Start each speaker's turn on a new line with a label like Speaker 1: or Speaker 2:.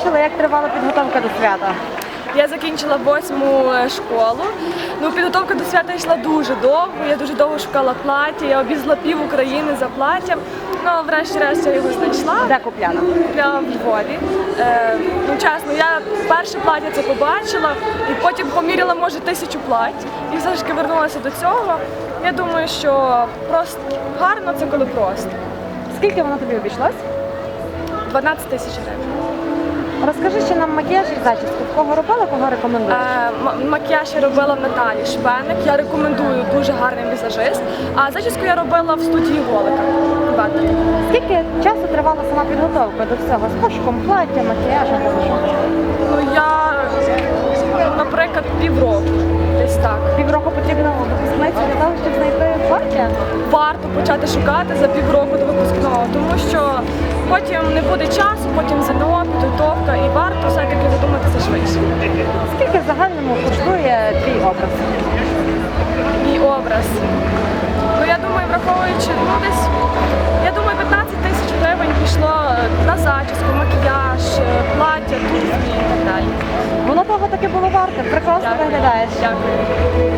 Speaker 1: як тривала підготовка до свята?
Speaker 2: Я закінчила восьму е, школу. Ну, підготовка до свята йшла дуже довго. Я дуже довго шукала плаття. Я обізла пів України за платтям. Ну, а врешті-решт я його знайшла.
Speaker 1: Де купляна?
Speaker 2: Купляла в Львові. Е, ну, чесно, я перше плаття це побачила і потім поміряла, може, тисячу плать. І все ж таки вернулася до цього. Я думаю, що просто гарно це коли просто.
Speaker 1: Скільки воно тобі обійшлось?
Speaker 2: 12 тисяч гривень.
Speaker 1: Розкажи ще нам макіяж і зачіску. Кого робила, кого рекомендуєш?
Speaker 2: Е, Макіяж я робила в Наталі Шпеник. Я рекомендую дуже гарний візажист. А зачіску я робила в студії Голика.
Speaker 1: Скільки часу тривала сама підготовка до всього? З пошуком плаття, макіяжем?
Speaker 2: Ну я, наприклад, півроку. Десь так.
Speaker 1: Півроку потрібно випускницю для того, щоб знайти плаття?
Speaker 2: Варто почати шукати за півроку до випускного, тому що потім не буде часу, потім ЗНО, підготовка, швидше.
Speaker 1: Скільки в загальному коштує твій образ?
Speaker 2: Мій образ. Ну я думаю, враховуючи ну, десь, я думаю, 15 тисяч гривень пішло на зачіску, макіяж, е, плаття, туфлі і так далі.
Speaker 1: Воно того таки було варте. Прекрасно
Speaker 2: Дякую.
Speaker 1: виглядаєш.
Speaker 2: Дякую.